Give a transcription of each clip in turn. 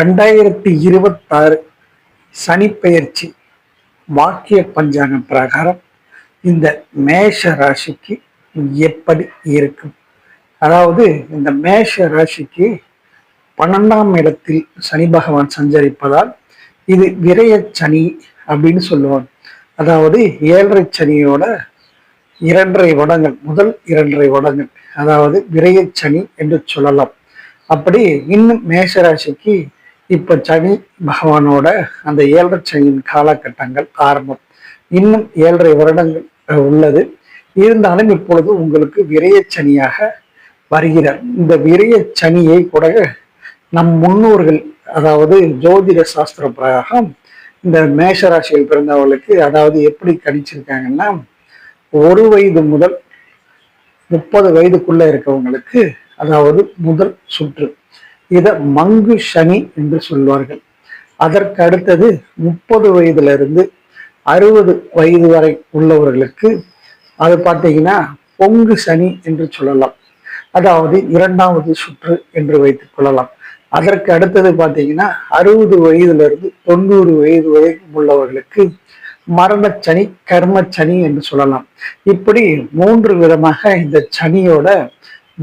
ரெண்டாயிரத்தி இருபத்தாறு சனிப்பெயர்ச்சி வாக்கிய பஞ்சாங்கம் பிரகாரம் இந்த மேஷ ராசிக்கு எப்படி இருக்கும்? அதாவது இந்த மேஷ ராசிக்கு பன்னெண்டாம் இடத்தில் சனி பகவான் சஞ்சரிப்பதால் இது விரய சனி அப்படின்னு சொல்லுவாங்க. அதாவது ஏழரை சனியோட இரண்டரை வடங்கள் முதல் இரண்டரை வடங்கள் அதாவது விரய சனி என்று சொல்லலாம். அப்படி இன்னும் மேஷராசிக்கு இப்ப சனி பகவானோட அந்த ஏழரை சனியின் காலகட்டங்கள் ஆரம்பம். இன்னும் ஏழரை வருடங்கள் உள்ளது. இருந்தாலும் இப்பொழுது உங்களுக்கு விரைய சனியாக வருகிறார். இந்த விரைய சனியை கூட நம் முன்னோர்கள் அதாவது ஜோதிட சாஸ்திர பிரகாரம் இந்த மேஷராசியில் பிறந்தவர்களுக்கு அதாவது எப்படி கணிச்சிருக்காங்கன்னா ஒரு வயது முதல் முப்பது வயதுக்குள்ள இருக்கவங்களுக்கு அதாவது முதல் சுற்று. இதை மங்கு சனி என்று சொல்வார்கள். அதற்கு அடுத்தது முப்பது வயதுல இருந்து அறுபது வயது வரை உள்ளவர்களுக்கு அது பார்த்தீங்கன்னா பொங்கு சனி என்று சொல்லலாம். அதாவது இரண்டாவது சுற்று என்று வைத்துக் கொள்ளலாம். அதற்கு அடுத்தது பார்த்தீங்கன்னா அறுபது வயதுல இருந்து தொண்ணூறு வயது வரை உள்ளவர்களுக்கு மரணச்சனி கர்மச்சனி என்று சொல்லலாம். இப்படி மூன்று விதமாக இந்த சனியோட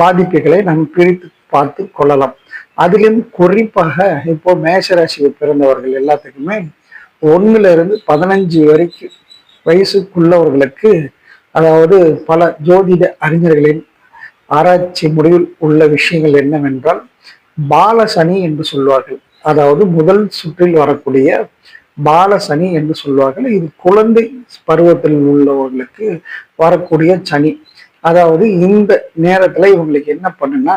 பாதிப்புகளை நாம் பிரித்து பார்த்து கொள்ளலாம். அதிலும் குறிப்பாக இப்போ மேஷராசியை பிறந்தவர்கள் எல்லாத்துக்குமே ஒன்றுல இருந்து பதினஞ்சு வரைக்கும் வயசுக்குள்ளவர்களுக்கு அதாவது பல ஜோதிட அறிஞர்களின் ஆராய்ச்சி முடிவில் உள்ள விஷயங்கள் என்னவென்றால் பாலசனி என்று சொல்வார்கள். அதாவது முதல் சுற்றில் வரக்கூடிய பாலசனி என்று சொல்வார்கள். இது குழந்தை பருவத்தில் உள்ளவர்களுக்கு வரக்கூடிய சனி. அதாவது இந்த நேரத்துல இவங்களுக்கு என்ன பண்ணுன்னா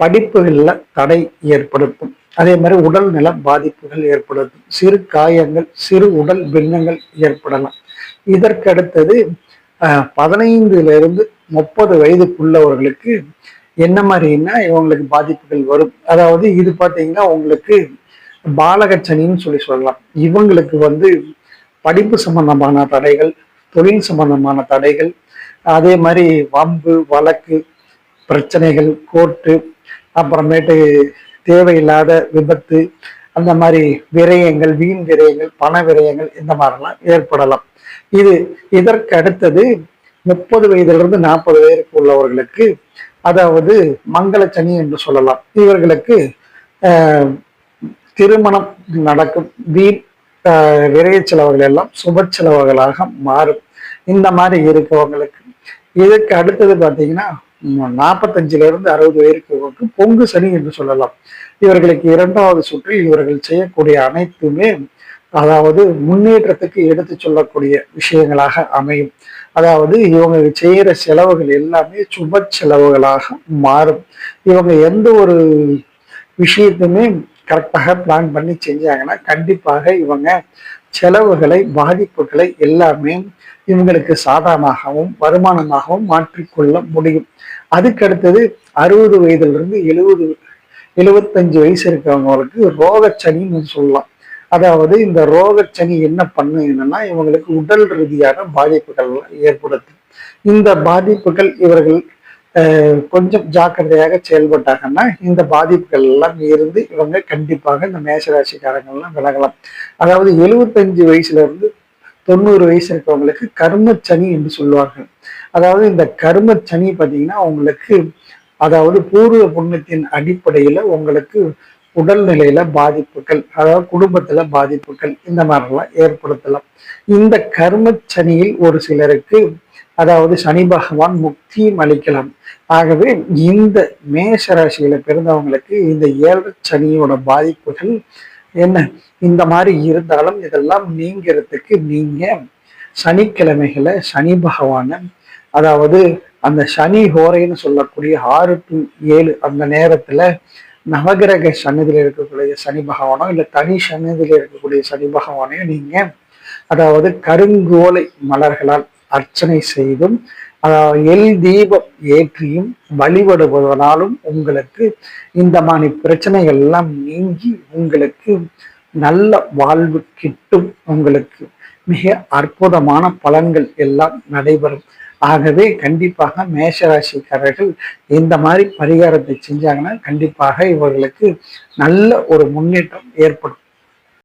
படிப்புகள்ல தடை ஏற்படுத்தும். அதே மாதிரி உடல் நல பாதிப்புகள் ஏற்படுத்தும். சிறு காயங்கள் சிறு உடல் பின்னங்கள் ஏற்படலாம். இதற்கு அடுத்தது பதினைந்துல இருந்து முப்பது வயதுக்குள்ளவர்களுக்கு என்ன மாதிரின்னா இவங்களுக்கு பாதிப்புகள் வரும். அதாவது இது பார்த்தீங்கன்னா உங்களுக்கு பாலகச்சனின்னு சொல்லி சொல்லலாம். இவங்களுக்கு வந்து படிப்பு சம்பந்தமான தடைகள் தொழில் சம்பந்தமான தடைகள் அதே மாதிரி வம்பு வழக்கு பிரச்சனைகள் கோர்ட்டு அப்புறமேட்டு தேவையில்லாத விபத்து அந்த மாதிரி விரயங்கள் வீண் விரயங்கள் பண விரயங்கள் இந்த மாதிரிலாம் ஏற்படலாம். இது இதற்கு அடுத்தது முப்பது வயதிலிருந்து நாற்பது வயதுக்கு உள்ளவர்களுக்கு அதாவது மங்களச்சனி என்று சொல்லலாம். இவர்களுக்கு திருமணம் நடக்கும். வீண் விரைய செலவுகள் எல்லாம் சுப செலவுகளாக மாறும். இந்த மாதிரி இருக்கவங்களுக்கு. இதுக்கு அடுத்தது பார்த்தீங்கன்னா நாற்பத்தஞ்சிலிருந்து அறுபது வயதுக்கு பொங்கு சனி என்று சொல்லலாம். இவர்களுக்கு இரண்டாவது சுற்றில் இவர்கள் செய்யக்கூடிய அனைத்துமே அதாவது முன்னேற்றத்துக்கு எடுத்து சொல்லக்கூடிய விஷயங்களாக அமையும். அதாவது இவங்க செய்யற செலவுகள் எல்லாமே சுப செலவுகளாக மாறும். இவங்க எந்த ஒரு விஷயத்தையுமே கரெக்டாக பிளான் பண்ணி செஞ்சாங்கன்னா கண்டிப்பாக இவங்க செலவுகளை பாதிப்புகளை எல்லாமே இவங்களுக்கு சாதாரணமாகவும் வருமானமாகவும் மாற்றிக்கொள்ள முடியும். அதுக்கு அடுத்தது அறுபது வயதுல இருந்து எழுபது எழுபத்தஞ்சு வயசு இருக்கிறவங்களுக்கு ரோகச்சனின்னு சொல்லலாம். அதாவது இந்த ரோகச்சனி என்ன பண்ணும் என்னன்னா இவங்களுக்கு உடல் ரீதியான பாதிப்புகள் ஏற்படுத்தும். இந்த பாதிப்புகள் இவர்கள் கொஞ்சம் ஜாக்கிரதையாக செயல்பட்டாங்கன்னா இந்த பாதிப்புகள் எல்லாம் இருந்து இவங்க கண்டிப்பாக இந்த மேசராசிக்காரங்கள்லாம் விலகலாம். அதாவது எழுபத்தஞ்சு வயசுல இருந்து தொண்ணூறு வயசு இருக்கவங்களுக்கு கர்மச்சனி என்று சொல்லுவார்கள். அதாவது இந்த கர்மச்சனி பார்த்தீங்கன்னா உங்களுக்கு அதாவது பூர்வ புண்ணியத்தின் அடிப்படையில உங்களுக்கு உடல்நிலையில பாதிப்புகள் அதாவது குடும்பத்துல பாதிப்புகள் இந்த மாதிரிலாம் ஏற்படுத்தலாம். இந்த கர்மச்சனியில் ஒரு சிலருக்கு அதாவது சனி பகவான் முக்தியும் அளிக்கலாம். ஆகவே இந்த மேஷ ராசியில பிறந்தவங்களுக்கு இந்த ஏழு சனியோட பாதிப்புகள் என்ன? இந்த மாதிரி இருந்தாலும் இதெல்லாம் நீங்கிறதுக்கு நீங்க சனிக்கிழமைகளை சனி பகவான அதாவது அந்த சனி ஹோரைன்னு சொல்லக்கூடிய ஆறு டு ஏழு அந்த நேரத்துல நவகிரக சன்னதியில் இருக்கக்கூடிய சனி பகவானோ இல்லை தனி சன்னதியில் இருக்கக்கூடிய சனி பகவானையும் நீங்க அதாவது கருங்கோலை மலர்களால் அர்ச்சனை செய்தும் அதாவது எல் தீபம் ஏற்றியும் வழிபடுவதனாலும் உங்களுக்கு இந்த மாதிரி பிரச்சனைகள் எல்லாம் நீங்கி உங்களுக்கு நல்ல வாழ்வு கிட்டும். உங்களுக்கு மிக அற்புதமான பலன்கள் எல்லாம் நடைபெறும். ஆகவே கண்டிப்பாக மேஷராசிக்காரர்கள் இந்த மாதிரி பரிகாரத்தை செஞ்சாங்கன்னா கண்டிப்பாக இவர்களுக்கு நல்ல ஒரு முன்னேற்றம் ஏற்படும்.